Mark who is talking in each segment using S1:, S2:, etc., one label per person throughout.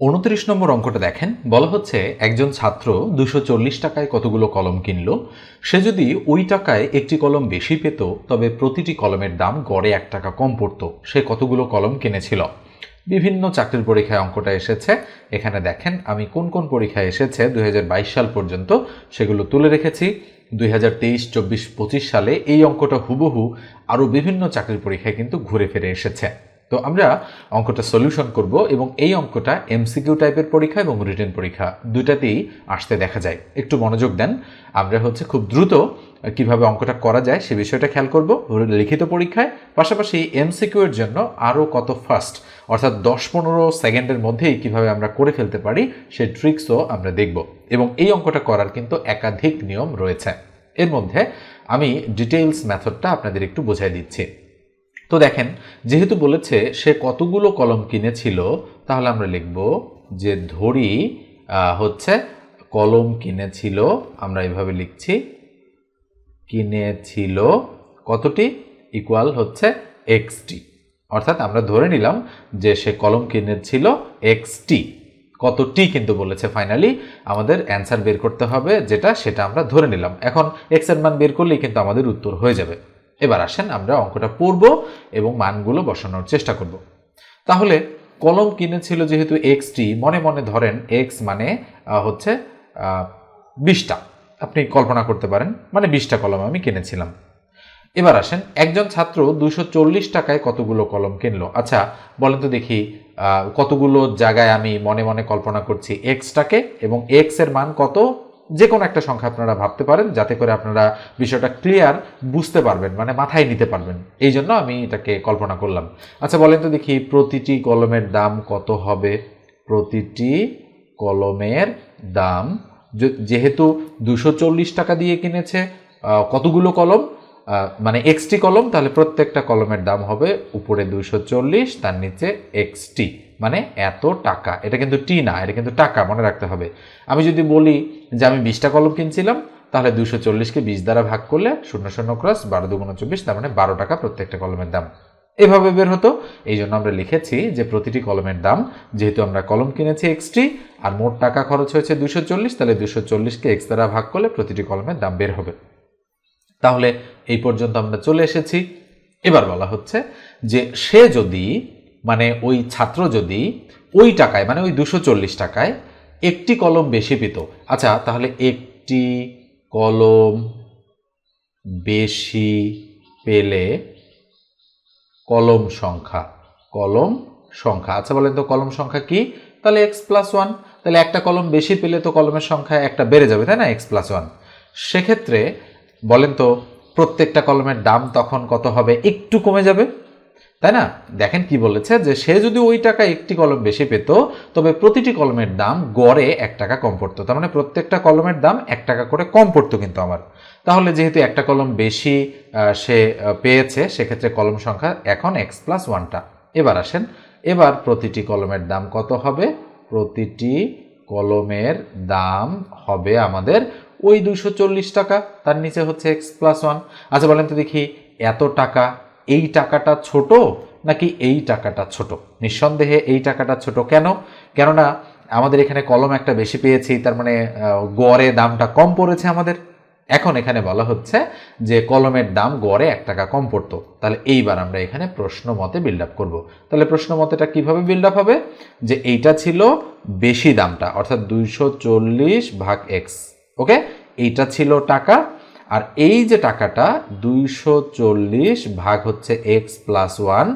S1: উনত্রিশ নম্বর অঙ্কটা দেখেন। বলা হচ্ছে, একজন ছাত্র দুশো টাকায় কতগুলো কলম কিনলো? সে যদি ওই টাকায় একটি কলম বেশি পেত, তবে প্রতিটি কলমের দাম গড়ে এক টাকা কম পড়তো। সে কতগুলো কলম কিনেছিল? বিভিন্ন চাকরির পরীক্ষায় অঙ্কটা এসেছে। এখানে দেখেন, আমি কোন কোন পরীক্ষায় এসেছে দুই হাজার বাইশ সাল পর্যন্ত, সেগুলো তুলে রেখেছি। দুই হাজার তেইশ, চব্বিশ, পঁচিশ সালে এই অঙ্কটা হুবহু আরও বিভিন্ন চাকরির পরীক্ষায় কিন্তু ঘুরে ফিরে এসেছে। তো আমরা অঙ্কটা সলিউশন করব এবং এই অঙ্কটা এমসিকিউ টাইপের পরীক্ষা এবং রিটেন পরীক্ষা দুইটাতেই আসতে দেখা যায়। একটু মনোযোগ দেন। আমরা হচ্ছে খুব দ্রুত কীভাবে অঙ্কটা করা যায় সে বিষয়টা খেয়াল করব লিখিত পরীক্ষায়। পাশাপাশি এমসিকিউ এর জন্য আরও কত ফাস্ট অর্থাৎ দশ পনেরো সেকেন্ডের মধ্যেই কীভাবে আমরা করে ফেলতে পারি সেই ট্রিক্সও আমরা দেখব। এবং এই অঙ্কটা করার কিন্তু একাধিক নিয়ম রয়েছে। এর মধ্যে আমি ডিটেইলস মেথডটা আপনাদের একটু বোঝাই দিচ্ছি। তো দেখেন, যেহেতু বলেছে সে কতগুলো কলম কিনেছিল, তাহলে আমরা লিখব যে ধরি হচ্ছে কলম কিনেছিল, আমরা এভাবে লিখছি, কিনেছিল কতটি? ইকুয়াল হচ্ছে এক্সটি। অর্থাৎ আমরা ধরে নিলাম যে সে কলম কিনেছিল এক্সটি। কতটি কিন্তু বলেছে ফাইনালি, আমাদের অ্যান্সার বের করতে হবে, যেটা সেটা আমরা ধরে নিলাম। এখন এক্সের মান বের করলেই কিন্তু আমাদের উত্তর হয়ে যাবে। এবার আসেন আমরা অঙ্কটা পড়ব এবং মানগুলো বসানোর চেষ্টা করব। তাহলে কলম কিনেছিল যেহেতু এক্সটি, মনে মনে ধরেন এক্স মানে হচ্ছে বিশটা। আপনি কল্পনা করতে পারেন মানে বিশটা কলম আমি কিনেছিলাম। এবার আসেন, একজন ছাত্র দুশো টাকায় কতগুলো কলম কিনলো? আচ্ছা বলেন তো দেখি কতগুলো জায়গায় আমি মনে মনে কল্পনা করছি এক্সটাকে এবং এক্সের মান কত? যে কোনো একটা সংখ্যা আপনারা ভাবতে পারেন, যাতে করে আপনারা বিষয়টা ক্লিয়ার বুঝতে পারবেন মানে মাথায় নিতে পারবেন। এই জন্য আমি এটাকে কল্পনা করলাম। আচ্ছা বলেন তো দেখি, প্রতিটি কলমের দাম কত হবে? প্রতিটি কলমের দাম যেহেতু দুশো টাকা দিয়ে কিনেছে কতগুলো কলম? মানে এক্সটি কলম, তাহলে প্রত্যেকটা কলমের দাম হবে উপরে দুইশো চল্লিশ, তার নিচে এক্সটি। মানে এত টাকা। এটা কিন্তু টি না, এটা কিন্তু টাকা, মনে রাখতে হবে। আমি যদি বলি যে আমি বিশটা কলম কিনছিলাম, তাহলে দুশো চল্লিশকে বিশ দ্বারা ভাগ করলে শূন্য শূন্য ক্রস বারো দুগুণ চব্বিশ, তার মানে বারো টাকা প্রত্যেকটা কলমের দাম। এভাবে বের হতো। এই জন্য আমরা লিখেছি যে প্রতিটি কলমের দাম, যেহেতু আমরা কলম কিনেছি এক্সটি, আর মোট টাকা খরচ হয়েছে দুশো চল্লিশ, তাহলে দুশো চল্লিশকে এক্স দ্বারা ভাগ করলে প্রতিটি কলমের দাম বের হবে। তাহলে এই পর্যন্ত আমরা চলে এসেছি। এবার বলা হচ্ছে যে সে যদি মানে ওই ছাত্র যদি ওই টাকায় মানে ওই দুশো টাকায় একটি কলম বেশি পেত আচ্ছা তাহলে একটি কলম বেশি পেলে কলম সংখ্যা কলম সংখ্যা আচ্ছা বলেন তো কলম সংখ্যা কি? তাহলে এক্স প্লাস ওয়ান তাহলে একটা কলম বেশি পেলে তো কলমের সংখ্যা একটা বেড়ে যাবে, তাই না? এক্স প্লাস ওয়ান সেক্ষেত্রে বলেন তো, প্রত্যেকটা কলমের দাম তখন কত হবে? একটু কমে যাবে। তাই না? দেখেন কি বলেছে যে, সে যদি ওই টাকা একটি কলম বেশি পেত, তবে প্রতিটি কলমের দাম গড়ে এক টাকা কম পড়তো। তার মানে প্রত্যেকটা কলমের দাম এক টাকা করে কম পড়তো কিন্তু আমার। তাহলে যেহেতু একটা কলম বেশি সে পেয়েছে, সেক্ষেত্রে কলম সংখ্যা এখন এক্স প্লাস ওয়ানটা এবার আসেন, এবার প্রতিটি কলমের দাম কত হবে? প্রতিটি কলমের দাম হবে আমাদের ওই দুইশো চল্লিশ টাকা, তার নিচে হচ্ছে এক্স প্লাস ওয়ান আচ্ছা বলেন তো দেখি, এত টাকা, এই টাকাটা ছোট নাকি এই টাকাটা ছোট? নিঃসন্দেহে এই টাকাটা ছোট কেন? কেননা আমাদের এখানে কলম একটা বেশি পেয়েছি, তার মানে গড়ে দামটা কম পড়েছে আমাদের। এখন এখানে বলা হচ্ছে যে কলমের দাম গড়ে এক টাকা কম পড়তো। তাহলে এইবার আমরা এখানে প্রশ্ন মতে বিল্ড আপ করব। তাহলে প্রশ্ন মতেটা কীভাবে বিল্ড আপ হবে? যে এইটা ছিল বেশি দামটা, অর্থাৎ দুইশো চল্লিশ ভাগ এক্স ওকে? এইটা ছিল টাকা। আর এই যে টাকাটা, দুইশো চল্লিশ ভাগ হচ্ছে এক্স প্লাস ওয়ান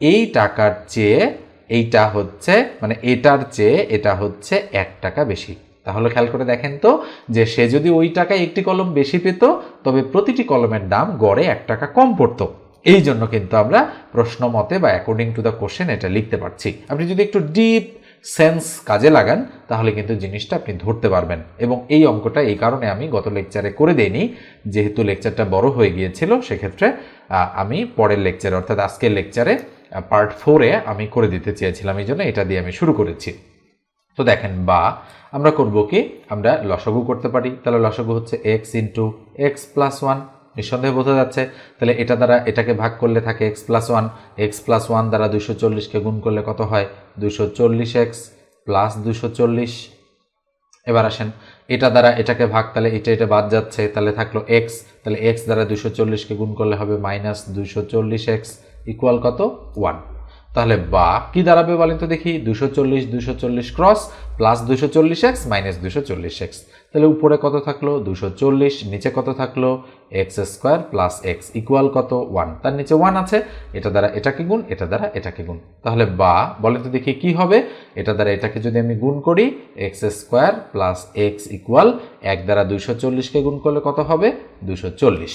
S1: এই টাকার চেয়ে এইটা হচ্ছে মানে এটার চেয়ে এটা হচ্ছে এক টাকা বেশি। তাহলে খেয়াল করে দেখেন তো, যে সে যদি ওই টাকায় একটি কলম বেশি পেত, তবে প্রতিটি কলমের দাম গড়ে এক টাকা কম পড়তো। এই জন্য কিন্তু আমরা প্রশ্ন মতে বা অ্যাকর্ডিং টু দ্য কোশ্চেন এটা লিখতে পারছি। আপনি যদি একটু ডিপ সেন্স কাজে লাগান, তাহলে কিন্তু জিনিসটা আপনি ধরতে পারবেন। এবং এই অঙ্কটা এই কারণে আমি গত লেকচারে করে দেইনি, যেহেতু লেকচারটা বড় হয়ে গিয়েছিল, সেক্ষেত্রে আমি পরের লেকচারে, অর্থাৎ আজকের লেকচারে পার্ট ফোরে আমি করে দিতে চেয়েছিলাম, এই জন্য এটা দিয়ে আমি শুরু করেছি। তো দেখেন, বা, আমরা করব কি? আমরা লসাগু করতে পারি। তাহলে লসাগু হচ্ছে x into x plus one নিঃসন্দেহে বোঝা যাচ্ছে, তাহলে এটা দ্বারা এটাকে ভাগ করলে থাকে x plus one x plus one দ্বারা দুশো চল্লিশকে গুণ করলে কত হয়? দুশো চল্লিশ এক্স প্লাস দুশো চল্লিশ। এবার আসেন, এটা দ্বারা এটাকে ভাগ, তাহলে এটা এটা বাদ যাচ্ছে, তাহলে থাকল এক্স তাহলে এক্স দ্বারা দুশো চল্লিশকে গুণ করলে হবে মাইনাস দুশো চল্লিশ এক্স ইকুয়াল কত? ওয়ান তাহলে বা কি দাঁড়াবে বলেন তো দেখি? দুশো চল্লিশ দুশো চল্লিশ ক্রস প্লাস দুশো চল্লিশ এক্স মাইনাস দুশো চল্লিশ এক্স তাহলে উপরে কত থাকল? দুশো চল্লিশ, নিচে কত থাকল? X square plus x equal কত? ওয়ান। তার নিচে ওয়ান আছে, এটা দ্বারা এটাকে গুণ, এটা দ্বারা এটাকে গুণ। তাহলে বা বলে তো দেখি কি হবে? এটা দ্বারা এটাকে যদি আমি গুণ করি, x square plus x equal এক দ্বারা দুশো চল্লিশকে গুণ করলে কত হবে? দুশো চল্লিশ।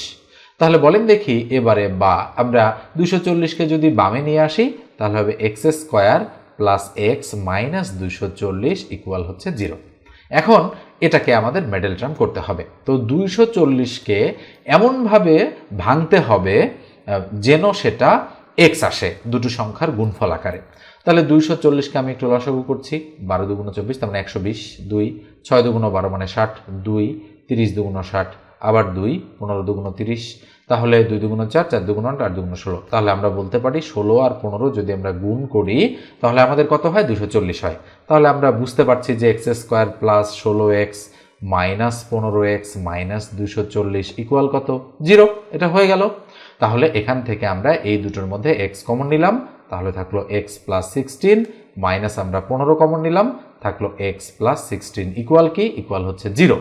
S1: তাহলে বলেন দেখি, এবারে বা, আমরা দুশো চল্লিশকে যদি বামে নিয়ে আসি, তাহলে হবে x square plus x minus দুশো চল্লিশ ইকুয়াল হচ্ছে জিরো। এখন এটাকে আমাদের মেডেল টার্ম করতে হবে। তো দুইশো চল্লিশকে এমনভাবে ভাঙতে হবে যেন সেটা এক্স আসে দুটো সংখ্যার গুণফল আকারে। তাহলে দুইশো চল্লিশকে আমি একটু লসাগু করছি, বারো দুগুণ চব্বিশ, তার মানে একশো বিশ, দুই, ছয় দুগুণ বারো মানে ষাট, দুই, তিরিশ দুগুণ ষাট, আবার দুই, পনেরো দুগুণ তিরিশ তাহলে দুই দুগুণ চার চার দুগুণ আট আট দুগুণ ষোলো। তাহলে আমরা বলতে পারি ষোলো আর পনেরো যদি আমরা গুণ করি, তাহলে আমাদের কত হয়? দুশো চল্লিশ হয়। তাহলে আমরা বুঝতে পারছি যে এক্স স্কোয়ার প্লাস ষোলো এক্স মাইনাস পনেরো এক্স মাইনাস দুশো চল্লিশ ইকুয়াল কত? জিরো। এটা হয়ে গেল। তাহলে এখান থেকে আমরা এই দুটোর মধ্যে এক্স কমন নিলাম। তাহলে থাকল এক্স প্লাস সিক্সটিন মাইনাস আমরা পনেরো কমন নিলাম। থাকল এক্স প্লাস সিক্সটিন ইকুয়াল কি? ইকুয়াল হচ্ছে জিরো।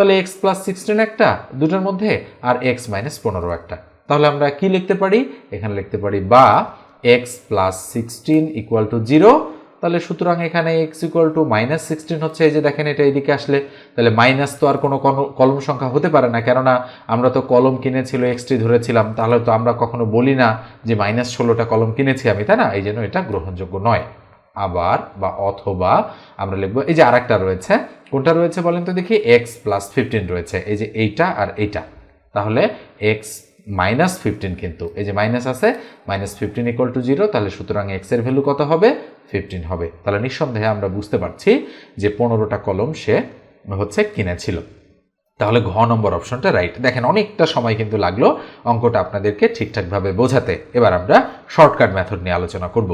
S1: তাহলে এক্স প্লাস সিক্সটিন একটা, দুটোর মধ্যে, আর এক্স মাইনাস পনেরো একটা। তাহলে আমরা কি লিখতে পারি? এখানে লিখতে পারি বা x plus sixteen equal to zero তাহলে সুতরাং এখানে x equal to minus sixteen হচ্ছে, এই যে দেখেন এটা এদিকে আসলে, তাহলে মাইনাস তো আর কোনো কলম সংখ্যা হতে পারে না, কেননা আমরা তো কলম কিনেছিল এক্সটি ধরেছিলাম, তাহলে তো আমরা কখনো বলি না যে মাইনাস ষোলোটা কলম কিনেছি আমি, তাই না? এই জন্য এটা গ্রহণযোগ্য নয়। আবার বা অথবা আমরা লিখব, এই যে আরেকটা রয়েছে, কোনটা রয়েছে বলেন তো দেখি এক্স প্লাস ফিফটিন রয়েছে, এই যে এইটা আর এইটা। তাহলে এক্স মাইনাস ফিফটিন কিন্তু, এই যে মাইনাস আছে minus fifteen equal to zero তাহলে সুতরাং এক্সের ভ্যালু কত হবে? ফিফটিন হবে। তাহলে নিঃসন্দেহে আমরা বুঝতে পারছি যে পনেরোটা কলম সে হচ্ছে কিনেছিল। তাহলে ঘ নম্বর অপশনটা রাইট দেখেন অনেকটা সময় কিন্তু লাগল অঙ্কটা আপনাদেরকে ঠিকঠাকভাবে বোঝাতে। এবার আমরা শর্টকাট মেথড নিয়ে আলোচনা করব।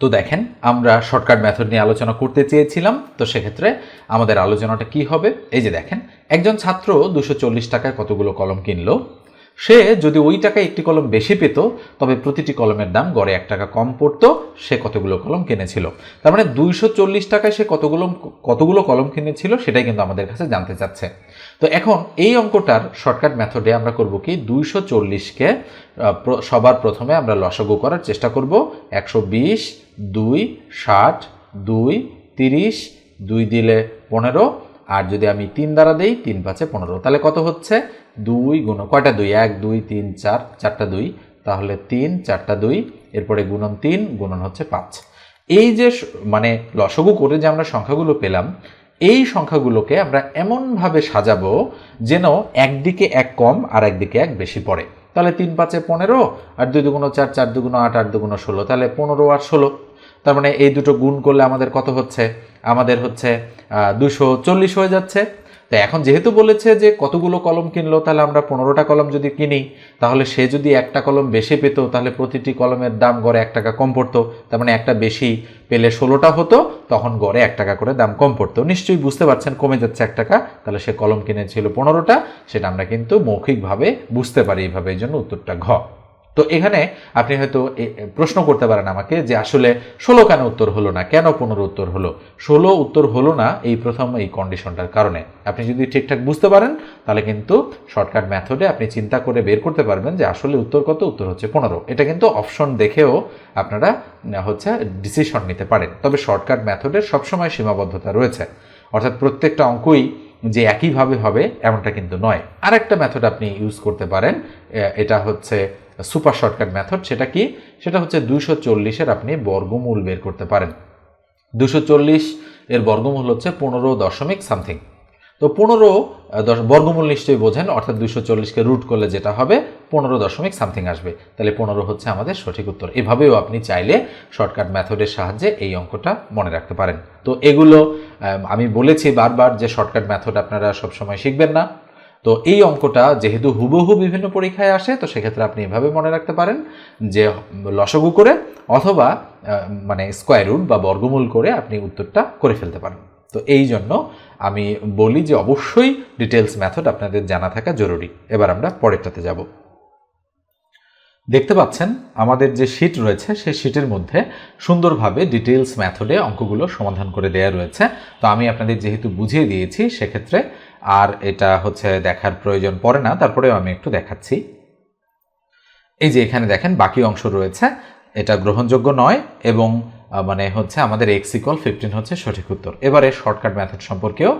S1: তো দেখেন, আমরা শর্টকাট মেথড নিয়ে আলোচনা করতে চেয়েছিলাম। তো সেক্ষেত্রে আমাদের আলোচনাটা কি হবে? এই যে দেখেন, একজন ছাত্র দুশো টাকায় কতগুলো কলম কিনলো? সে যদি ওই টাকায় একটি কলম বেশি পেত, তবে প্রতিটি কলমের দাম গড়ে এক টাকা কম পড়তো, সে কতগুলো কলম কিনেছিল? তার মানে দুইশো চল্লিশ টাকায় সে কতগুলো কতগুলো কলম কিনেছিল, সেটাই কিন্তু আমাদের কাছে জানতে চাচ্ছে। তো এখন এই অঙ্কটার শর্টকাট মেথডে আমরা করব কি দুইশো চল্লিশকে সবার প্রথমে আমরা লসাগু করার চেষ্টা করব। একশো বিশ, দুই, ষাট, দুই, তিরিশ, দুই দিলে পনেরো, আর যদি আমি তিন দ্বারা দেই, তিন পাঁচে পনেরো। তাহলে কত হচ্ছে? দুই গুণ কয়টা দুই? এক, দুই, তিন, চার, চারটা দুই। তাহলে তিন, চারটা দুই, এরপরে গুণন তিন, গুণন হচ্ছে পাঁচ। এই যে মানে লসগু করে যে আমরা সংখ্যাগুলো পেলাম এই সংখ্যাগুলোকে আমরা এমনভাবে সাজাব যেন একদিকে এক কম আর একদিকে এক বেশি পড়ে। তাহলে তিন পাঁচে পনেরো আর দুই দুগুণ চার চার দুগুণ আট আট দুগুণ ষোলো, তাহলে পনেরো আর ষোলো। তার মানে এই দুটো গুণ করলে আমাদের কত হচ্ছে? আমাদের হচ্ছে দুশো চল্লিশ হয়ে যাচ্ছে। তো এখন যেহেতু বলেছে যে কতগুলো কলম কিনলো, তাহলে আমরা পনেরোটা কলম যদি কিনি, তাহলে সে যদি একটা কলম বেশি পেত, তাহলে প্রতিটি কলমের দাম গড়ে এক টাকা কম পড়তো। তার মানে একটা বেশি পেলে ষোলোটা হতো, তখন গড়ে এক টাকা করে দাম কম পড়তো। নিশ্চয়ই বুঝতে পারছেন, কমে যাচ্ছে এক টাকা, তাহলে সে কলম কিনেছিল পনেরোটা, সেটা আমরা কিন্তু মৌখিকভাবে বুঝতে পারি এইভাবে, এই জন্য উত্তরটা ঘ। তো এখানে আপনি হয়তো প্রশ্ন করতে পারেন আমাকে যে আসলে ষোলো কেন উত্তর হলো না? কেন পনেরো উত্তর হলো? ষোলো উত্তর হলো না এই প্রথম এই কন্ডিশনটার কারণে। আপনি যদি ঠিকঠাক বুঝতে পারেন, তাহলে কিন্তু শর্টকাট মেথডে আপনি চিন্তা করে বের করতে পারবেন যে আসলে উত্তর কত? উত্তর হচ্ছে পনেরো। এটা কিন্তু অপশন দেখেও আপনারা হচ্ছে ডিসিশন নিতে পারেন। তবে শর্টকাট মেথডের সবসময় সীমাবদ্ধতা রয়েছে। অর্থাৎ প্রত্যেকটা অঙ্কই যে একইভাবে হবে, এমনটা কিন্তু নয়। আরেকটা মেথড আপনি ইউজ করতে পারেন এটা হচ্ছে সুপার শর্টকাট মেথড, সেটা কি? সেটা হচ্ছে দুইশো চল্লিশের আপনি বর্গমূল বের করতে পারেন। দুশো চল্লিশ এর বর্গমূল হচ্ছে পনেরো দশমিক সামথিং। তো পনেরো দশ, বর্গমূল নিশ্চয়ই বোঝেন, অর্থাৎ দুশো চল্লিশকে রুট করলে যেটা হবে, পনেরো দশমিক সামথিং আসবে। তাহলে পনেরো হচ্ছে আমাদের সঠিক উত্তর। এভাবেও আপনি চাইলে শর্টকাট মেথডের সাহায্যে এই অঙ্কটা মনে রাখতে পারেন। তো এগুলো আমি বলেছি বারবার যে শর্টকাট মেথড আপনারা সবসময় শিখবেন না। তো এই অঙ্কটা যেহেতু হুবহু বিভিন্ন পরীক্ষায় আসে, তো সেক্ষেত্রে আপনি এভাবে মনে রাখতে পারেন যে লসগু করে অথবা মানে স্কোয়ার রুট বা বর্গমূল করে আপনি উত্তরটা করে ফেলতে পারেন। তো এই জন্য আমি বলি যে অবশ্যই ডিটেলস মেথড আপনাদের জানা থাকা জরুরি। এবার আমরা পরেরটাতে যাব। দেখতে পাচ্ছেন, আমাদের যে শীট রয়েছে, সেই শীটের মধ্যে সুন্দরভাবে ডিটেলস মেথডে অঙ্কগুলো সমাধান করে দেওয়া রয়েছে। তো আমি আপনাদের যেহেতু বুঝিয়ে দিয়েছি, সেক্ষেত্রে আর এটা হচ্ছে দেখার প্রয়োজন পড়ে না, তারপরেও আমি একটু দেখাচ্ছি। এই যে এখানে দেখেন, বাকি অংশ রয়েছে। এটা গ্রহণযোগ্য নয় এবং মানে হচ্ছে আমাদের এক্স ইকল ফিফটিন হচ্ছে সঠিক উত্তর। এবারে শর্টকাট মেথড সম্পর্কেও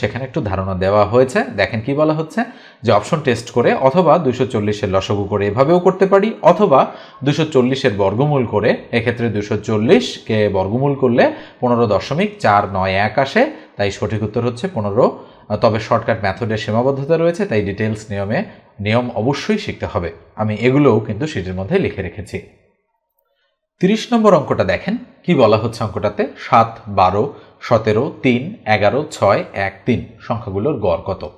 S1: সেখানে একটু ধারণা দেওয়া হয়েছে। দেখেন কি বলা হচ্ছে? যে অপশন টেস্ট করে অথবা দুশো চল্লিশের লসগু করে এভাবেও করতে পারি, অথবা দুশো চল্লিশের বর্গমূল করে এক্ষেত্রে দুশো চল্লিশকে বর্গমূল করলে পনেরো দশমিক চার নয় এক আসে, তাই সঠিক উত্তর হচ্ছে পনেরো তবে শর্টকাট মেথডের সীমাবদ্ধতা রয়েছে, তাই ডিটেলস নিয়মে নিয়ম অবশ্যই শিখতে হবে। আমি এগুলোও কিন্তু সেটির মধ্যে লিখে রেখেছি। তিরিশ নম্বর অঙ্কটা দেখেন, কি বলা হচ্ছে অঙ্কটাতে? সাত, বারো, সতেরো, তিন, এগারো, ছয়, এক, তিন, সংখ্যাগুলোর গড় কত?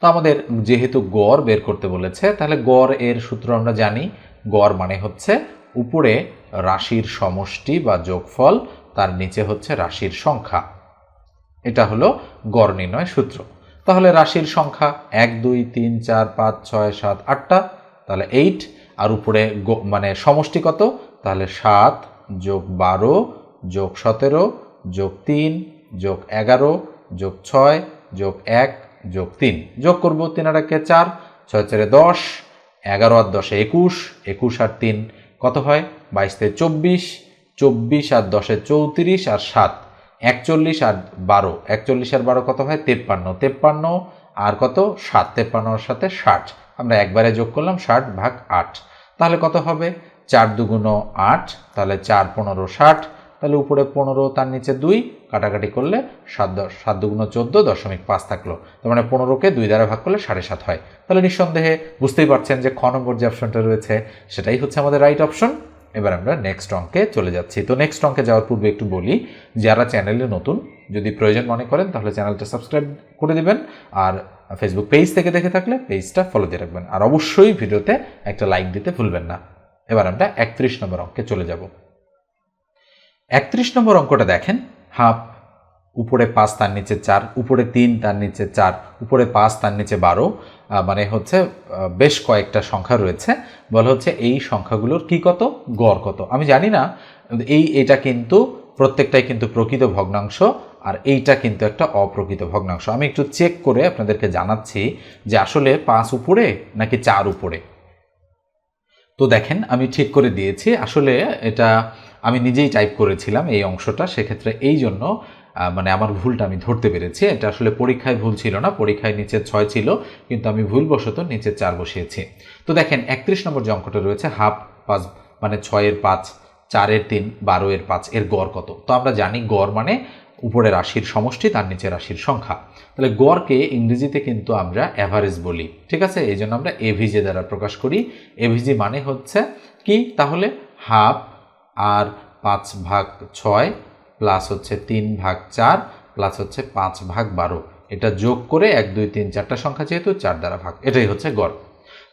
S1: তো আমাদের যেহেতু গড় বের করতে বলেছে, তাহলে গড় এর সূত্র আমরা জানি। গড় মানে হচ্ছে উপরে রাশির সমষ্টি বা যোগফল, তার নিচে হচ্ছে রাশির সংখ্যা। এটা হলো গড় নির্ণয় সূত্র। তাহলে রাশির সংখ্যা এক, দুই, তিন, চার, পাঁচ, ছয়, সাত, আটটা। তাহলে এইট আর উপরে মানে সমষ্টি কত? তাহলে সাত যোগ বারো যোগ সতেরো যোগ তিন যোগ এগারো যোগ ছয় যোগ এক যোগ তিন। যোগ করব তিন আর একে চার, ছয় চারে দশ, এগারো আর দশে একুশ একুশ আর তিন কত হয়? বাইশ থেকে চব্বিশ চব্বিশ আর দশে চৌত্রিশ আর সাত। একচল্লিশ আর বারো। একচল্লিশ আর বারো কত হয়? তেপ্পান্ন। তেপ্পান্ন আর কত? সাত তেপ্পান্নর সাথে ষাট। আমরা একবারে যোগ করলাম ষাট ভাগ আট। তাহলে কত হবে? চার দুগুণ আট, তাহলে চার পনেরো ষাট। তাহলে উপরে পনেরো, তার নিচে দুই। কাটাকাটি করলে সাত দশ সাত দুগুণ চোদ্দ দশমিক পাঁচ থাকল। তার মানে পনেরোকে দুই দ্বারা ভাগ করলে সাড়ে সাত হয়। তাহলে নিঃসন্দেহে বুঝতেই পারছেন যে খ নম্বর যে অপশনটা রয়েছে, সেটাই হচ্ছে আমাদের রাইট অপশন এবার আমরা নেক্সট অঙ্কে চলে যাচ্ছি। তো নেক্সট অঙ্কে যাওয়ার পূর্বে একটু বলি, যারা চ্যানেলে নতুন, যদি প্রয়োজন মনে করেন, তাহলে চ্যানেলটা সাবস্ক্রাইব করে দেবেন আর ফেসবুক পেজ থেকে দেখে থাকলে পেজটা ফলো দিয়ে রাখবেন। আর অবশ্যই ভিডিওতে একটা লাইক দিতে ভুলবেন না। এবার আমরা একত্রিশ নম্বর অঙ্কে চলে যাব। একত্রিশ নম্বর অঙ্কটা দেখেন হাফ উপরে পাঁচ, তার নিচে চার, উপরে তিন, তার নিচে চার, উপরে পাঁচ, তার নিচে বারো মানে হচ্ছে বেশ কয়েকটা সংখ্যা রয়েছে। বলা হচ্ছে এই সংখ্যাগুলোর কি কত? গড় কত? আমি জানি না, এই, এটা কিন্তু প্রত্যেকটাই কিন্তু প্রকৃত ভগ্নাংশ আর এইটা কিন্তু একটা অপ্রকৃত ভগ্নাংশ। আমি একটু চেক করে আপনাদেরকে জানাচ্ছি যে আসলে পাঁচ উপরে নাকি চার উপরে? তো দেখেন, আমি ঠিক করে দিয়েছি। আসলে এটা আমি নিজেই টাইপ করেছিলাম এই অংশটা, সেক্ষেত্রে এই জন্য মানে আমার ভুলটা আমি ধরতে পেরেছি। এটা আসলে পরীক্ষায় ভুল ছিল না, পরীক্ষায় নিচে ছয় ছিল, কিন্তু আমি ভুলবশত নিচে চার বসিয়েছি। তো দেখেন, একত্রিশ নম্বর যে অঙ্কটা রয়েছে, হাফ পাঁচ মানে ছয়ের পাঁচ, চারের তিন বারো এর পাঁচ, এর গড় কত? তো আমরা জানি গড় মানে উপরে রাশির সমষ্টি, তার নিচে রাশির সংখ্যা। তাহলে গড়কে ইংরেজিতে কিন্তু আমরা অ্যাভারেজ বলি, ঠিক আছে? এই জন্য আমরা এভিজে দ্বারা প্রকাশ করি। এভিজি মানে হচ্ছে কি? তাহলে হাফ আর পাঁচ ভাগ ছয় প্লাস হচ্ছে তিন ভাগ চার, প্লাস হচ্ছে পাঁচ ভাগ বারো। এটা যোগ করে এক, দুই, তিন, চারটা সংখ্যা যেহেতু চার দ্বারা ভাগ। এটাই হচ্ছে গড়।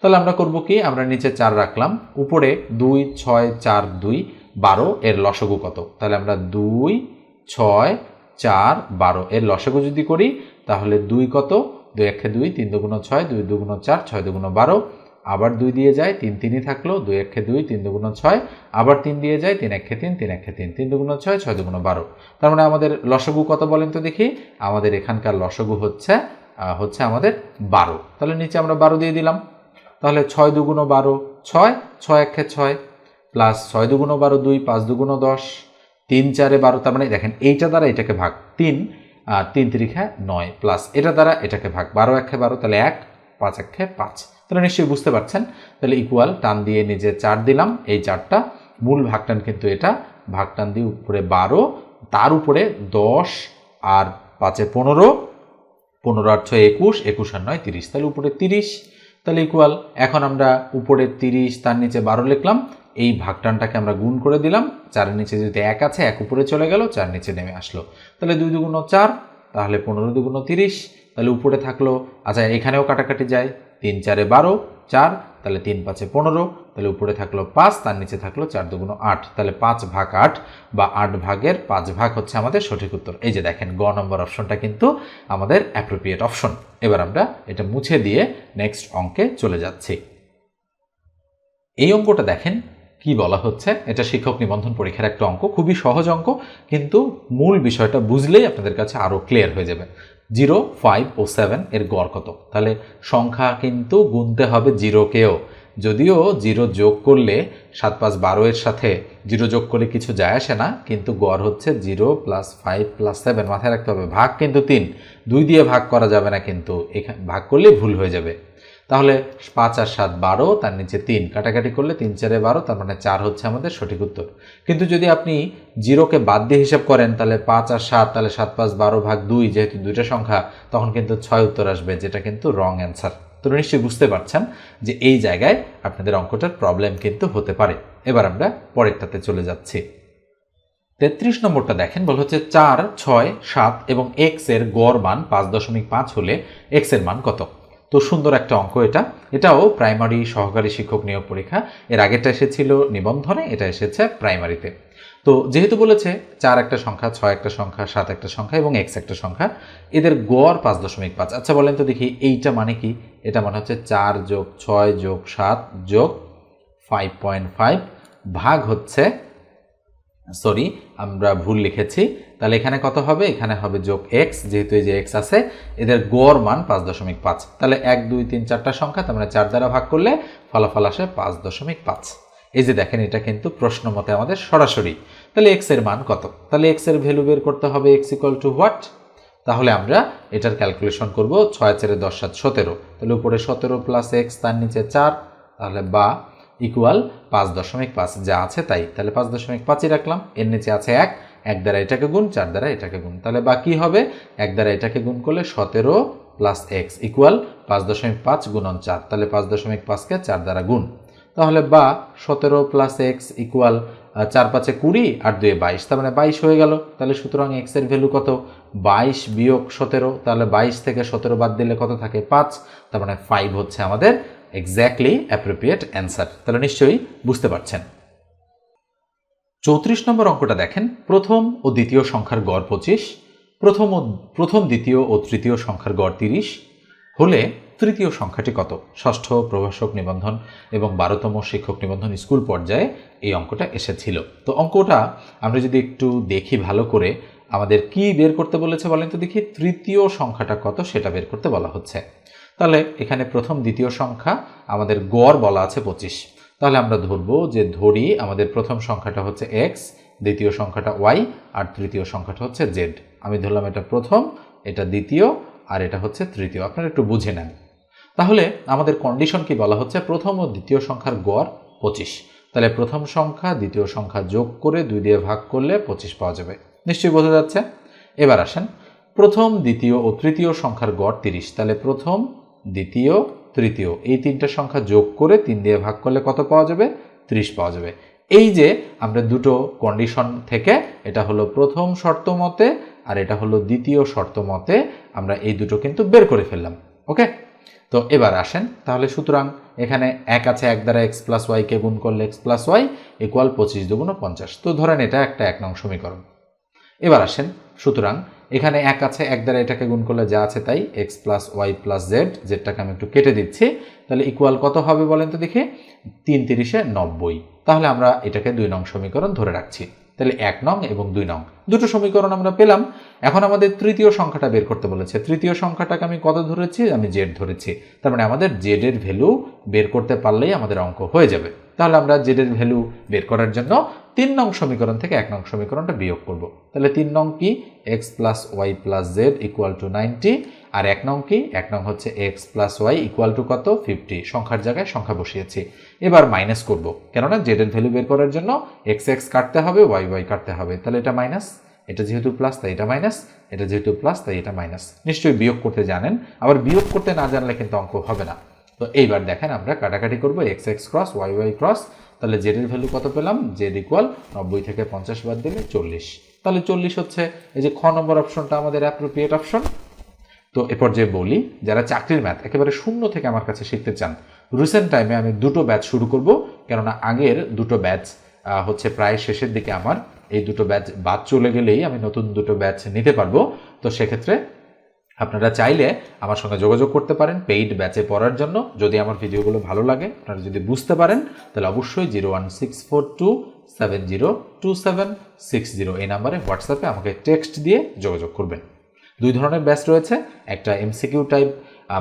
S1: তাহলে আমরা করব কি? আমরা নিচে চার রাখলাম। উপরে দুই, ছয়, চার, দুই, বারো, এর লসগু কত? তাহলে আমরা দুই, ছয়, চার, বারো, এর লসগু যদি করি, তাহলে দুই কত? দুই, একে, দুই, তিন, দুগুণ ছয়, দুই, দুগুণ চার, ছয়, দুগুণ বারো আবার দুই দিয়ে যায়, তিন তিনই থাকল, দুই একে দুই, তিন দুগুণ ছয়, আবার তিন দিয়ে যায়, তিন একে তিন তিন একে তিন তিন দুগুণ ছয় ছয় দুগুণ বারো। তার মানে আমাদের লসগু কত বলেন তো দেখি? আমাদের এখানকার লসগু হচ্ছে হচ্ছে আমাদের বারো। তাহলে নিচে আমরা বারো দিয়ে দিলাম। তাহলে ছয় দুগুণ বারো, ছয় ছয় একে ছয়, প্লাস ছয় দুগুণ বারো দুই, পাঁচ দুগুণ দশ, তিন চারে বারো, তার মানে দেখেন এইটা দ্বারা এটাকে ভাগ তিন তিন তিরিখা নয়, প্লাস এটা দ্বারা এটাকে ভাগ বারো একে বারো, তাহলে এক, পাঁচ একে পাঁচ। তাহলে নিশ্চয়ই বুঝতে পারছেন। তাহলে ইকুয়াল টান দিয়ে নিজে চার দিলাম, এই চারটা। মূল ভাগটান কিন্তু এটা, ভাগটান দিয়ে উপরে বারো, তার উপরে দশ আর পাঁচে পনেরো। পনেরো আর ছয় একুশ একুশ আর নয় তিরিশ, তাহলে উপরে তিরিশ। তাহলে ইকুয়াল এখন আমরা উপরে তিরিশ, তার নিচে বারো লিখলাম। এই ভাগটানটাকে আমরা গুণ করে দিলাম। চারের নিচে যদি এক আছে, এক উপরে চলে গেল, চার নিচে নেমে আসলো। তাহলে দুই দুগুণ চার, তাহলে পনেরো দুগুণ তিরিশ। তাহলে উপরে থাকল আচ্ছা এখানেও কাটাকাটি যায়। তিন চারে বারো, চার, তাহলে তিন পাঁচে পনেরো, তাহলে উপরে থাকল পাঁচ, তার নিচে থাকল চার দুগুণ আট, তাহলে পাঁচ ভাগ আট বা আট ভাগের পাঁচ ভাগ হচ্ছে আমাদের সঠিক উত্তর। এই যে দেখেন, গ নম্বর অপশনটা কিন্তু আমাদের অ্যাপ্রোপ্রিয়েট অপশন এবার আমরা এটা মুছে দিয়ে নেক্সট অঙ্কে চলে যাচ্ছি। এই অঙ্কটা দেখেন কি বলা হচ্ছে? এটা শিক্ষক নিবন্ধন পরীক্ষার একটা অঙ্ক, খুবই সহজ অঙ্ক, কিন্তু মূল বিষয়টা বুঝলেই আপনাদের কাছে আরও ক্লিয়ার হয়ে যাবে। জিরো, ফাইভ ও সেভেন এর গড় কত? তাহলে সংখ্যা কিন্তু গুনতে হবে জিরোকেও যদিও জিরো যোগ করলে সাত পাঁচ বারো এর সাথে জিরো যোগ করলে কিছু যায় আসে না, কিন্তু গড় হচ্ছে zero plus five plus seven. মাথায় রাখতে হবে, ভাগ কিন্তু তিন। দুই দিয়ে ভাগ করা যাবে না কিন্তু এখানে ভাগ করলেই ভুল হয়ে যাবে। তাহলে পাঁচ আর সাত বারো, তার নিচে তিন। কাটাকাটি করলে তিন চারে বারো, তার মানে চার হচ্ছে আমাদের সঠিক উত্তর। কিন্তু যদি আপনি জিরোকে বাদ দিয়ে হিসাব করেন, তাহলে পাঁচ আর সাত, তাহলে সাত পাঁচ বারো ভাগ দুই, যেহেতু দুইটা সংখ্যা, তখন কিন্তু ছয় উত্তর আসবে, যেটা কিন্তু রং অ্যান্সার তো নিশ্চয়ই বুঝতে পারছেন যে এই জায়গায় আপনাদের অঙ্কটার প্রবলেম কিন্তু হতে পারে। এবার আমরা পরেরটাতে চলে যাচ্ছি। তেত্রিশ নম্বরটা দেখেন, বল হচ্ছে চার, ছয়, সাত এবং এক্সের গড় মান পাঁচ দশমিক পাঁচ হলে এক্সের মান কত? তো সুন্দর একটা অঙ্ক এটা। এটাও প্রাইমারি সহকারী শিক্ষক নিয়োগ পরীক্ষা। এর আগেরটা এসেছিল নিবন্ধনে, এটা এসেছে প্রাইমারিতে। তো যেহেতু বলেছে, চার একটা সংখ্যা, ছয় একটা সংখ্যা, সাত একটা সংখ্যা এবং এক্স একটা সংখ্যা, এদের গড় পাঁচ দশমিক পাঁচ। আচ্ছা বলেন তো দেখি, এইটা মানে কি? এটা মানে হচ্ছে চার যোগ ছয় যোগ সাত যোগ ফাইভ পয়েন্ট ফাইভ ভাগ হচ্ছে সরি আমরা ভুল লিখেছি। তাহলে এখানে কত হবে? এখানে হবে যোগ এক্স যেহেতু এই যে এক্স আছে, এদের গড় মান পাঁচ দশমিক পাঁচ। তাহলে এক, দুই, তিন, চারটা সংখ্যা, তার মানে চার দ্বারা ভাগ করলে ফলাফল আসে পাঁচ দশমিক পাঁচ। এই যে দেখেন, এটা কিন্তু প্রশ্ন মতে আমাদের সরাসরি। তাহলে এক্সের মান কত? তাহলে এক্সের ভ্যালু বের করতে হবে এক্স ইকুয়াল টু হোয়াট তাহলে আমরা এটার ক্যালকুলেশন করব ছয় চারে দশ সাত সতেরো। তাহলে উপরে সতেরো প্লাস এক্স তার নিচে চার। তাহলে বা ইকুয়াল পাঁচ দশমিক পাঁচ যা আছে তাই। তাহলে পাঁচ দশমিক পাঁচই রাখলাম। এর নিচে আছে এক এক দ্বারা এটাকে গুণ, চার দ্বারা এটাকে গুণ। তাহলে বা কী হবে? এক দ্বারা এটাকে গুণ করলে সতেরো প্লাস এক্স ইকুয়াল পাঁচ দশমিক পাঁচ গুণন চার। তাহলে পাঁচ দশমিক পাঁচকে চার দ্বারা গুণ। তাহলে বা সতেরো প্লাস এক্স ইকুয়াল চার পাঁচে কুড়ি আর দুয়ে বাইশ, তার মানে বাইশ হয়ে গেল। তাহলে সুতরাং এক্সের ভ্যালু কত? বাইশ বিয়োগ সতেরো, তাহলে বাইশ থেকে সতেরো বাদ দিলে কত থাকে? পাঁচ। তার মানে ফাইভ হচ্ছে আমাদের এক্স্যাক্টলি অ্যাপ্রোপ্রিয়েট অ্যান্সার তাহলে নিশ্চয়ই বুঝতে পারছেন। চৌত্রিশ নম্বর অঙ্কটা দেখেন। প্রথম ও দ্বিতীয় সংখ্যার গড় পঁচিশ, প্রথম ও, প্রথম, দ্বিতীয় ও তৃতীয় সংখ্যার গড় তিরিশ, হলে তৃতীয় সংখ্যাটি কত? ষষ্ঠ প্রভাষক নিবন্ধন এবং বারোতম শিক্ষক নিবন্ধন স্কুল পর্যায়ে এই অঙ্কটা এসেছিল। তো অঙ্কটা আমরা যদি একটু দেখি ভালো করে, আমাদের কি বের করতে বলেছে বলেন তো দেখি? তৃতীয় সংখ্যাটা কত সেটা বের করতে বলা হচ্ছে। তাহলে এখানে প্রথম দ্বিতীয় সংখ্যা আমাদের গড় বলা আছে পঁচিশ। তাহলে আমরা ধরবো যে ধরি আমাদের প্রথম সংখ্যাটা হচ্ছে এক্স দ্বিতীয় সংখ্যাটা ওয়াই আর তৃতীয় সংখ্যাটা হচ্ছে জেড আমি ধরলাম এটা প্রথম, এটা দ্বিতীয়, আর এটা হচ্ছে তৃতীয়। আপনারা একটু বুঝে নেন। তাহলে আমাদের কন্ডিশন কি বলা হচ্ছে? প্রথম ও দ্বিতীয় সংখ্যার গড় পঁচিশ। তাহলে প্রথম সংখ্যা, দ্বিতীয় সংখ্যা যোগ করে দুই দিয়ে ভাগ করলে পঁচিশ পাওয়া যাবে। নিশ্চয়ই বোঝা যাচ্ছে? এবার আসেন। প্রথম, দ্বিতীয় ও তৃতীয় সংখ্যার গড় তিরিশ। তাহলে প্রথম দ্বিতীয়, তৃতীয়। এই তিনটা সংখ্যা যোগ করে তিন দিয়ে ভাগ করলে কত পাওয়া যাবে? ত্রিশ পাওয়া যাবে। এই যে আমরা দুটো কন্ডিশন থেকে, এটা হলো প্রথম শর্ত মতে আর এটা হলো দ্বিতীয় শর্ত মতে আমরা এই দুটো কিন্তু বের করে ফেললাম। ওকে? তো এবার আসেন। তাহলে সুতরাং এখানে এক আছে, এক দ্বারা এক্স প্লাস ওয়াইকে গুণ করলে এক্স প্লাস ওয়াই ইকুয়াল পঁচিশ দুগুণ পঞ্চাশ। তো ধরেন এটা একটা এক নং সমীকরণ। এবার আসেন। সুতরাং এখানে এক আছে, এক দ্বারা এটাকে গুণ করলে যা আছে তাই x plus y plus z জেডটাকে আমি একটু কেটে দিচ্ছি। তাহলে ইকুয়াল কত হবে বলেন তো দেখি? তিন তিরিশে নব্বই। তাহলে আমরা এটাকে দুই নং সমীকরণ ধরে রাখছি। তাহলে এক নং এবং দুই নং, দুটো সমীকরণ আমরা পেলাম। এখন আমাদের তৃতীয় সংখ্যাটা বের করতে বলেছে। তৃতীয় সংখ্যাটাকে আমি কত ধরেছি? আমি জেড ধরেছি। তার মানে আমাদের জেডের ভ্যালু বের করতে পারলেই আমাদের অঙ্ক হয়ে যাবে। তাহলে আমরা জেডের ভ্যালু বের করার জন্য তিন নং সমীকরণ থেকে এক নং সমীকরণটা বিয়োগ করব। তাহলে তিন নং কি? X plus y plus z equal to ninety আর এক নং কি? এক নং হচ্ছে x plus y equal to কত? ফিফটি সংখ্যার জায়গায় সংখ্যা বসিয়েছি। এবার মাইনাস করব। কেননা জেডের ভ্যালু বের করার জন্য এক্স এক্স কাটতে হবে ওয়াই ওয়াই কাটতে হবে। তাহলে এটা মাইনাস এটা যেহেতু প্লাস তাই এটা মাইনাস এটা যেহেতু প্লাস তাই এটা মাইনাস নিশ্চয়ই বিয়োগ করতে জানেন। আবার বিয়োগ করতে না জানলে কিন্তু অঙ্ক হবে না। তো এইবার দেখেন আমরা কাটাকাটি করব x x cross y y cross তাহলে জেডের ভ্যালু কত পেলাম? জেড ইকুয়াল নব্বই থেকে পঞ্চাশ বাদ দিলে চল্লিশ। তাহলে চল্লিশ হচ্ছে এই যে খ নম্বর অপশনটা আমাদের অ্যাপ্রোপ্রিয়েট অপশন তো এরপর যে বলি, যারা চাকরির ম্যাথ একেবারে শূন্য থেকে আমার কাছে শিখতে চান রিসেন্ট টাইমে আমি দুটো ব্যাচ শুরু করব, কেননা আগের দুটো ব্যাচ হচ্ছে প্রায় শেষের দিকে আমার, এই দুটো ব্যাচ বাদ চলে গেলেই আমি নতুন দুটো ব্যাচ নিতে পারব। তো সেক্ষেত্রে আপনারা চাইলে আমার সঙ্গে যোগাযোগ করতে পারেন পেইড ব্যাচে পড়ার জন্য। যদি আমার ভিডিওগুলো ভালো লাগে, আপনারা যদি বুঝতে পারেন, তাহলে অবশ্যই zero one six four two seven zero two seven six zero এই নাম্বারে হোয়াটসঅ্যাপে আমাকে টেক্সট দিয়ে যোগাযোগ করবেন। দুই ধরনের ব্যাচ রয়েছে, একটা এমসিকিউ টাইপ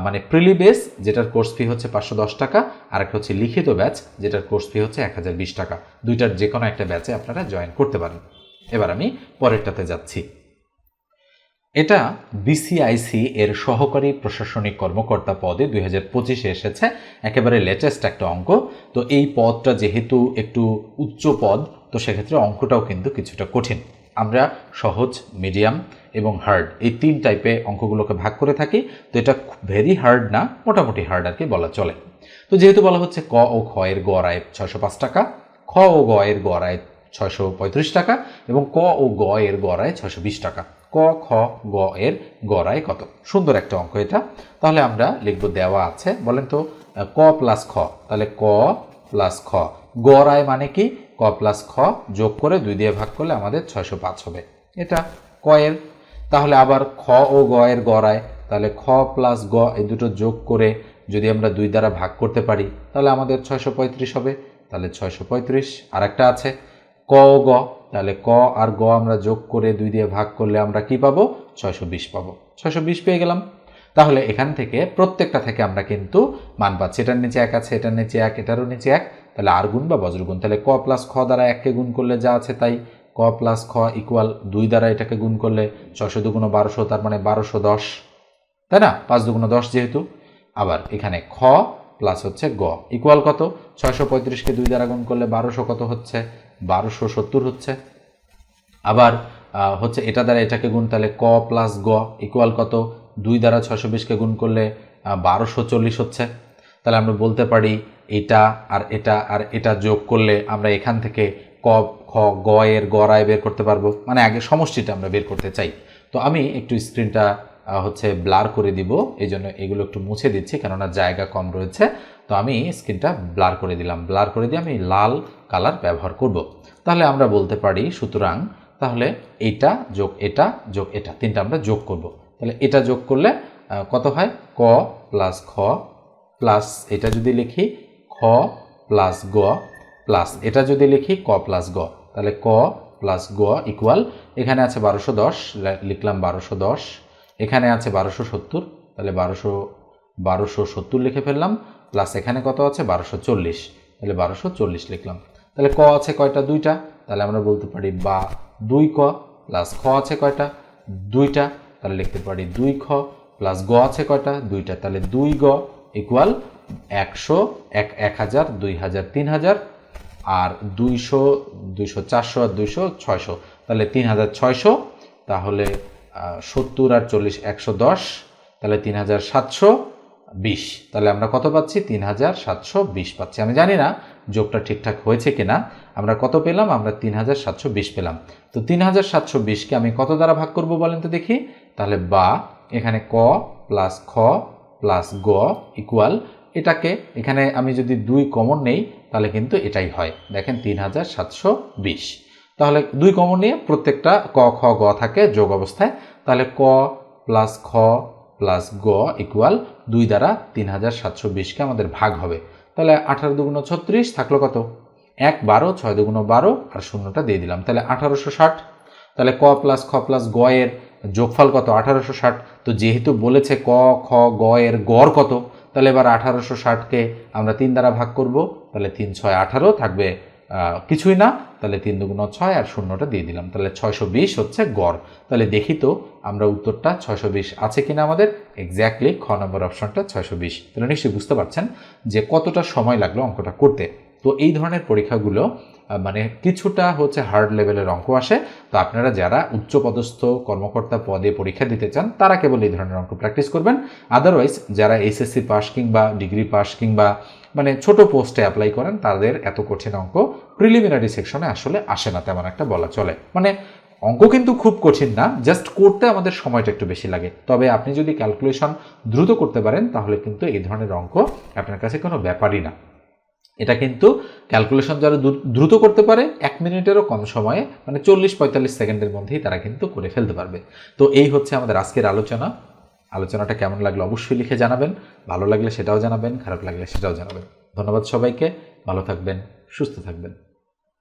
S1: মানে প্রিলি বেস যেটার কোর্স ফি হচ্ছে পাঁচশো দশ টাকা, আর একটা হচ্ছে লিখিত ব্যাচ যেটার কোর্স ফি হচ্ছে এক হাজার বিশ টাকা। দুইটার যে কোনো একটা ব্যাচে আপনারা জয়েন করতে পারেন। এবার আমি পরেরটাতে যাচ্ছি। এটা বিসিআইসি এর সহকারী প্রশাসনিক কর্মকর্তা পদে দুই হাজার পঁচিশে এসেছে, একেবারে লেটেস্ট একটা অঙ্ক। তো এই পদটা যেহেতু একটু উচ্চ পদ, তো সেক্ষেত্রে অঙ্কটাও কিন্তু কিছুটা কঠিন। আমরা সহজ মিডিয়াম এবং হার্ড এই তিন টাইপে অঙ্কগুলোকে ভাগ করে থাকি। তো এটা ভেরি হার্ড না, মোটামুটি হার্ড আর কি বলা চলে। তো যেহেতু বলা হচ্ছে ক ও খ এর গড় আয় ছয়শো পাঁচ টাকা, খ ও গ এর গড় আয় ছয়শো পঁয়ত্রিশ টাকা এবং ক ও গ এর গড় আয় ছয়শো বিশ টাকা। ক, খ, গ এর গড়ায় কত? সুন্দর একটা অঙ্ক এটা। তাহলে আমরা লিখব দেওয়া আছে, বলেন তো, ক প্লাস খ। তাহলে ক প্লাস খ। গড়ায় মানে কি? ক প্লাস খ যোগ করে দুই দিয়ে ভাগ করলে আমাদের ছয়শো পাঁচ হবে। এটা ক এর। তাহলে আবার খ ও গ এর গড়ায় তাহলে খ প্লাস গ এই দুটো যোগ করে যদি আমরা দুই দ্বারা ভাগ করতে পারি, তাহলে আমাদের ছয়শো পঁয়ত্রিশ হবে। তাহলে ছয়শো পঁয়ত্রিশ। আর একটা আছে। ক ও গ। তাহলে ক আর গ আমরা যোগ করে দুই দিয়ে ভাগ করলে আমরা কি পাবো? ছয়শো বিশ পাবো। ছয়শো বিশ পেয়ে গেলাম। তাহলে এখান থেকে প্রত্যেকটা থেকে আমরা কিন্তু মান পাচ্ছি। এটার নিচে এক আছে, এটার নিচে এক, এটারও নিচে এক। তাহলে আর গুণ বা বজ্রগুণ। তাহলে ক প্লাস খ দ্বারা এককে গুণ করলে যা আছে তাই। ক প্লাস খ ইকুয়াল দুই দ্বারা এটাকে গুণ করলে ছশো দুগুণ বারোশো, তার মানে বারোশো দশ। তাই না? পাঁচ দুগুণ দশ যেহেতু। আবার এখানে খ প্লাস হচ্ছে গ। ইকুয়াল কত? ছয়শো পঁয়ত্রিশকে দুই দ্বারা গুণ করলে বারোশো কত হচ্ছে? বারোশো সত্তর হচ্ছে। আবার হচ্ছে এটা দ্বারা এটাকে গুণ তাহলে ক প্লাস গ ইকুয়াল কত? দুই দ্বারা ছশো বিশকে গুণ করলে বারোশো চল্লিশ হচ্ছে। তাহলে আমরা বলতে পারি এটা আর এটা আর এটা যোগ করলে আমরা এখান থেকে ক, খ, গ এর গড়ায় বের করতে পারব। মানে আগে সমষ্টিটা আমরা বের করতে চাই। তো আমি একটু স্ক্রিনটা হচ্ছে ব্লার করে দিব। এই জন্য এগুলো একটু মুছে দিচ্ছি, কেননা জায়গা কম রয়েছে। তো আমি স্ক্রিনটা ব্লার করে দিলাম। ব্লার করে দিয়ে আমি লাল কালার ব্যবহার করব। তাহলে আমরা বলতে পারি সুতরাং তাহলে এটা যোগ এটা যোগ এটা, তিনটা আমরা যোগ করব। তাহলে এটা যোগ করলে কত হয়? ক প্লাস খ প্লাস এটা যদি লিখি, খ প্লাস গ প্লাস এটা যদি লিখি, ক প্লাস গ। তাহলে ক প্লাস গ ইকুয়াল এখানে আছে বারোশো দশ লিখলাম বারোশো দশ। এখানে আছে বারোশো সত্তর, তাহলে বারোশো বারোশো সত্তর লিখে ফেললাম। প্লাস এখানে কত আছে? বারোশো চল্লিশ। তাহলে বারোশো চল্লিশ লিখলাম। তাহলে ক আছে কয়টা? দুইটা। তাহলে আমরা বলতে পারি বা দুই ক প্লাস খ আছে কয়টা? দুইটা। তাহলে লিখতে পারি দুই খ প্লাস গ আছে কয়টা? দুইটা। তাহলে দুই গ ইকুয়াল একশো এক এক হাজার, দুই হাজার, তিন হাজার আর দুইশো দুইশো, চারশো আর দুইশো, ছয়শো। তাহলে তিন হাজার, ছয়শো। তাহলে সত্তর আর চল্লিশ, একশো দশ। তাহলে তিন হাজার, সাতশো। বিশ। তাহলে আমরা কত পাচ্ছি? তিন হাজার সাতশো বিশ পাচ্ছি। আমি জানি না যোগটা ঠিকঠাক হয়েছে কিনা। আমরা কত পেলাম? আমরা তিন হাজার সাতশো বিশ পেলাম। তো তিন হাজার সাতশো বিশকে আমি কত দ্বারা ভাগ করব বলেন তো দেখি। তাহলে বা এখানে ক প্লাস খ প্লাস গ ইকুয়াল এটাকে এখানে আমি যদি দুই কমন নেই, তাহলে কিন্তু এটাই হয়। দেখেন তিন হাজার সাতশো বিশ। তাহলে দুই কমন নিয়ে প্রত্যেকটা ক, খ, গ থাকে যোগ অবস্থায়। তাহলে ক প্লাস খ প্লাস গ ইকুয়াল দুই দ্বারা তিন হাজার সাতশো বিশকে আমাদের ভাগ হবে। তাহলে আঠারো দুগুণ ছত্রিশ থাকল কত? এক বারো, ছয় দুগুণ বারো আর শূন্যটা দিয়ে দিলাম। তাহলে আঠারোশো ষাট। তাহলে ক প্লাস খ প্লাস গ এর যোগফল কত? আঠারোশো ষাট। তো যেহেতু বলেছে ক, খ, গ এর গড় কত? তাহলে এবার আঠারোশো ষাটকে আমরা তিন দ্বারা ভাগ করব। তাহলে তিন, ছয়, আঠারো থাকবে কিছুই না, তাহলে তিন দুগুণ ছয় আর শূন্যটা দিয়ে দিলাম। তাহলে ছয়শো বিশ হচ্ছে গড়। তাহলে দেখি তো আমরা উত্তরটা ছয়শো বিশ আছে কিনা আমাদের। এক্স্যাক্টলি খ নম্বর অপশনটা ছয়শো বিশ। তাহলে নিশ্চয়ই বুঝতে পারছেন যে কতটা সময় লাগল অঙ্কটা করতে। তো এই ধরনের পরীক্ষাগুলো মানে কিছুটা হচ্ছে হার্ড লেভেলের অঙ্ক আসে। তো আপনারা যারা উচ্চপদস্থ কর্মকর্তা পদে পরীক্ষা দিতে চান, তারা কেবল এই ধরনের অঙ্ক প্র্যাকটিস করবেন। আদারওয়াইজ যারা এসএসসি পাস কিংবা ডিগ্রি পাস কিংবা মানে ছোট পোস্টে অ্যাপ্লাই করেন, তাদের এত কঠিন অঙ্ক প্রিলিমিনারি সেকশনে আসলে আসে না, তেমন একটা বলা চলে। মানে অঙ্ক কিন্তু খুব কঠিন না জাস্ট করতে আমাদের সময়টা একটু বেশি লাগে। তবে আপনি যদি ক্যালকুলেশন দ্রুত করতে পারেন, তাহলে কিন্তু এই ধরনের অঙ্ক আপনার কাছে কোনো ব্যাপারই না। এটা কিন্তু ক্যালকুলেশন যারা দ্রু- দ্রুত করতে পারে, এক মিনিটেরও কম সময়ে মানে চল্লিশ পঁয়তাল্লিশ সেকেন্ডের মধ্যেই তারা কিন্তু করে ফেলতে পারবে। তো এই হচ্ছে আমাদের আজকের আলোচনা। আলোচনাটা কেমন লাগল অবশ্যই লিখে জানাবেন। ভালো লাগলে সেটাও জানাবেন, খারাপ লাগলে সেটাও জানাবেন। ধন্যবাদ সবাইকে। ভালো থাকবেন, সুস্থ থাকবেন।